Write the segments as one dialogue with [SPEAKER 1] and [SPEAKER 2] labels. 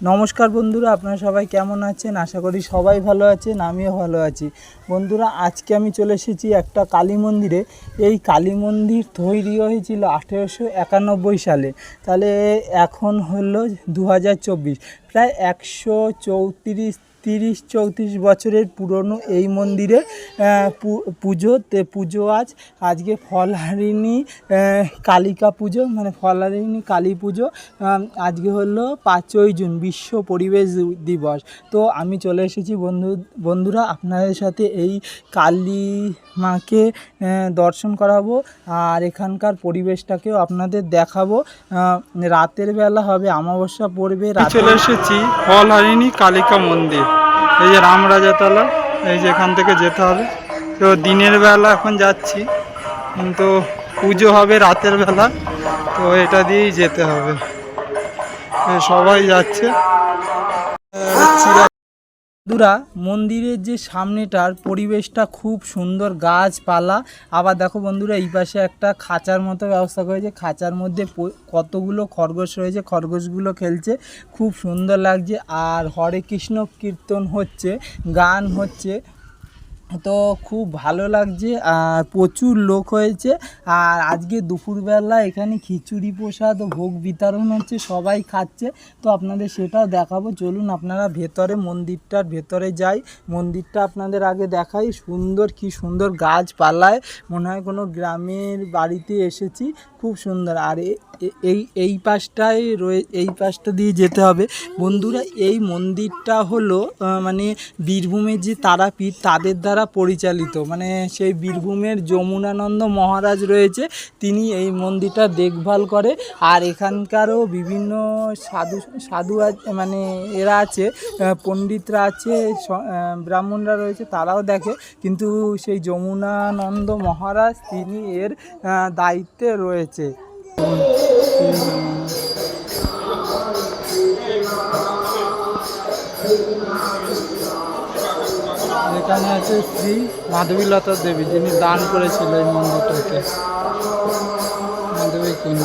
[SPEAKER 1] নমস্কার বন্ধুরা, আপনারা সবাই কেমন আছেন? আশা করি সবাই ভালো আছেন, আমিও ভালো আছি। বন্ধুরা, আজকে আমি চলে এসেছি একটা কালী মন্দিরে। এই কালী মন্দির তৈরি হয়েছিল আঠেরোশো একানব্বই সালে। তাহলে এখন হলো দু হাজার চব্বিশ। প্রায় একশো চৌত্রিশ তিরিশ চৌত্রিশ বছরের পুরনো এই মন্দিরে পুজো, তে পুজো আজ। আজকে ফলহারিণী কালিকা পুজো মানে ফলহারিণী, কালী পুজো আজকে হলো পাঁচই জুন, বিশ্ব পরিবেশ দিবস। তো আমি চলে এসেছি বন্ধু, বন্ধুরা, আপনাদের সাথে এই কালী মাকে দর্শন করাবো, আর এখানকার পরিবেশটাকেও আপনাদের দেখাবো। রাতের বেলা হবে, অমাবস্যা পড়বে
[SPEAKER 2] চলে এসেছি ফলহারিণী, কালিকা মন্দির। এই যে রামরাজাতলা এই যে এখান থেকে যেতে হবে। তো দিনের বেলা এখন যাচ্ছি, কিন্তু পুজো হবে রাতের বেলা, তো এটা দিয়েই যেতে হবে। সবাই যাচ্ছে।
[SPEAKER 1] বন্ধুরা, মন্দিরের যে সামনেটার পরিবেশটা খুব সুন্দর, গাছপালা। আবার দেখো বন্ধুরা, এই পাশে একটা খাঁচার মতো ব্যবস্থা করেছে। খাঁচার মধ্যে কতগুলো খরগোশ রয়েছে, খরগোশগুলো খেলছে। খুব সুন্দর লাগছে। আর হরে কৃষ্ণ কীর্তন হচ্ছে, গান হচ্ছে। তো খুব ভালো লাগছে, আর প্রচুর লোক হয়েছে। আর আজকে দুপুরবেলা এখানে খিচুড়ি প্রসাদ ও ভোগ বিতরণ হচ্ছে, সবাই খাচ্ছে। তো আপনাদের সেটাও দেখাবো। চলুন আপনারা ভেতরে, মন্দিরটার ভেতরে যাই। মন্দিরটা আপনাদের আগে দেখাই। সুন্দর, কি সুন্দর গাছপালায় মনে হয় কোনো গ্রামের বাড়িতে এসেছি। খুব সুন্দর। আর এই এই পাশটায় রয়ে, এই পাশটা দিয়ে যেতে হবে। বন্ধুরা, এই মন্দিরটা হলো মানে বীরভূমের যে তারাপীঠ তাদের দ্বারা পরিচালিত। মানে সেই বীরভূমের যমুনানন্দ মহারাজ রয়েছে, তিনি এই মন্দিরটা দেখভাল করে। আর এখানকারও বিভিন্ন সাধু সাধু মানে এরা আছে পণ্ডিতরা আছে ব্রাহ্মণরা রয়েছে, তারাও দেখে। কিন্তু সেই যমুনানন্দ মহারাজ, তিনি এর দায়িত্বে রয়েছে। এখানে আছে শ্রী মাধবীলতা দেবী যিনি দান করেছিল এই মন্দিরটাকে। মাধবী কুঞ্জ।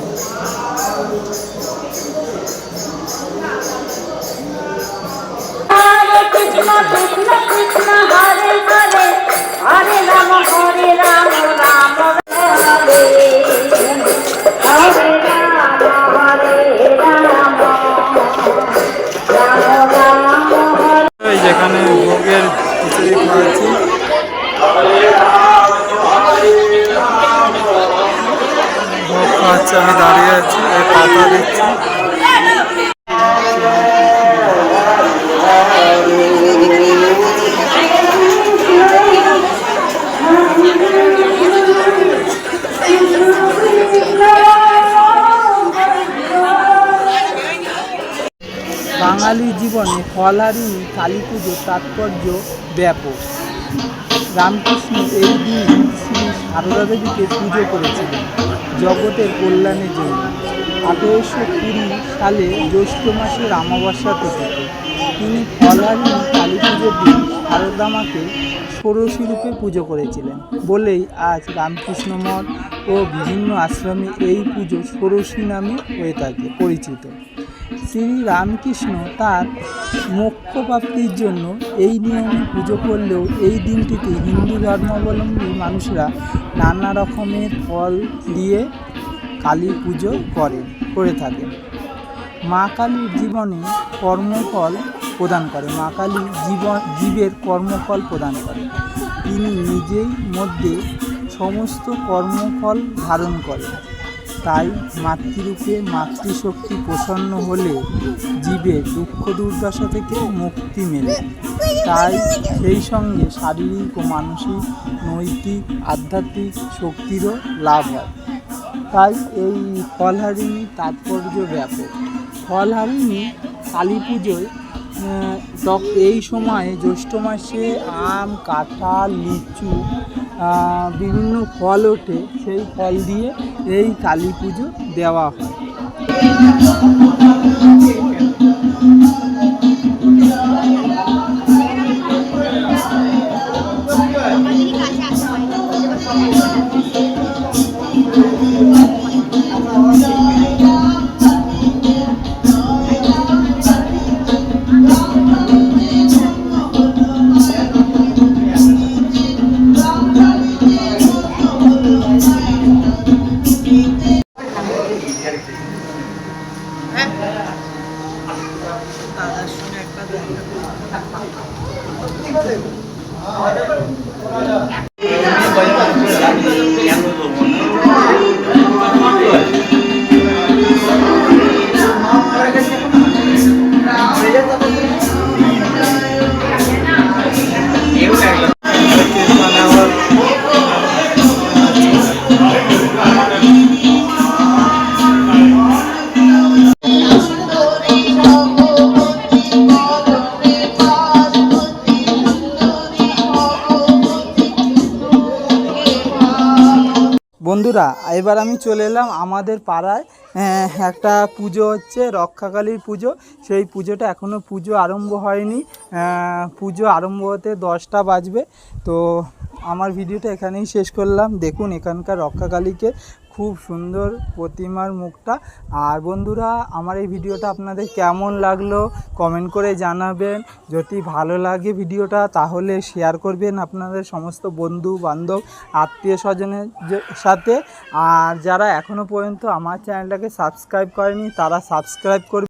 [SPEAKER 2] যেখানে ভোগের খিচুড়ি খাওয়াচ্ছি। ভোগ খাওয়াচ্ছে আমি দাঁড়িয়ে আছি পাতা দিচ্ছি।
[SPEAKER 1] জীবনে ফলহারিণী কালী পুজোর তাৎপর্য ব্যাপক। রামকৃষ্ণ এই দিন শ্রী সারদা দেবীকে পুজো করেছিলেন, জগতের কল্যাণের জন্য আঠেরোশো কুড়ি সালে জ্যৈষ্ঠ মাসের অমাবস্যা তিথিতে তিনি ফলহারিণী কালী পুজোর দিন সারদা মাকে ষোড়শী রূপে পুজো করেছিলেন বলেই আজ রামকৃষ্ণ মঠ ও বিভিন্ন আশ্রমে এই পুজো ষোড়শী নামে হয়ে থাকে, পরিচিত। শ্রী রামকৃষ্ণ তার মোক্ষ প্রাপ্তির জন্য এই নিয়মে পুজো করলেও এই দিনটিতে হিন্দু ধর্মাবলম্বী মানুষরা নানা রকমের ফল দিয়ে কালী পুজো করে করে থাকেন। মা কালীর জীবনে কর্মফল প্রদান করে। মা কালী জীবন, জীবের কর্মফল প্রদান করে। তিনি নিজেই মধ্যে সমস্ত কর্মফল ধারণ করেন। তাই মাতৃরূপে মাতৃশক্তি প্রসন্ন হলে জীবে দুঃখ দুর্দশা থেকে মুক্তি মেলে। তাই সেই সঙ্গে শারীরিক ও মানসিক, নৈতিক, আধ্যাত্মিক শক্তিরও লাভ হয়। তাই এই ফলহারিণী তাৎপর্য ব্যাপক। ফলহারিণী কালী পুজোয় এই সময়ে জ্যৈষ্ঠ মাসে আম, কাঁঠাল, লিচু বিভিন্ন ফল ওঠে সেই ফল দিয়ে এই কালী পুজো দেওয়া হয়। বন্ধুরা, এবার আমি চলে এলাম আমাদের পাড়ায়। একটা পুজো হচ্ছে, রক্ষাকালীর পুজো। সেই পুজোটা এখনও পুজো আরম্ভ হয়নি। পুজো আরম্ভ হতে দশটা বাজবে। তো আমার ভিডিওটা এখানেই শেষ করলাম। দেখুন এখানকার রক্ষাকালীকে খুব সুন্দর প্রতিমার মুখটা। আর বন্ধুরা, আমার এই ভিডিওটা আপনাদের কেমন লাগল কমেন্ট করে জানাবেন। যদি ভালো লাগে ভিডিওটা, তাহলে শেয়ার করবেন আপনাদের সমস্ত বন্ধু, বান্ধব, আত্মীয় স্বজনের সাথে। আর যারা এখনও পর্যন্ত আমার চ্যানেলটাকে সাবস্ক্রাইব করেনি, তারা সাবস্ক্রাইব করবে।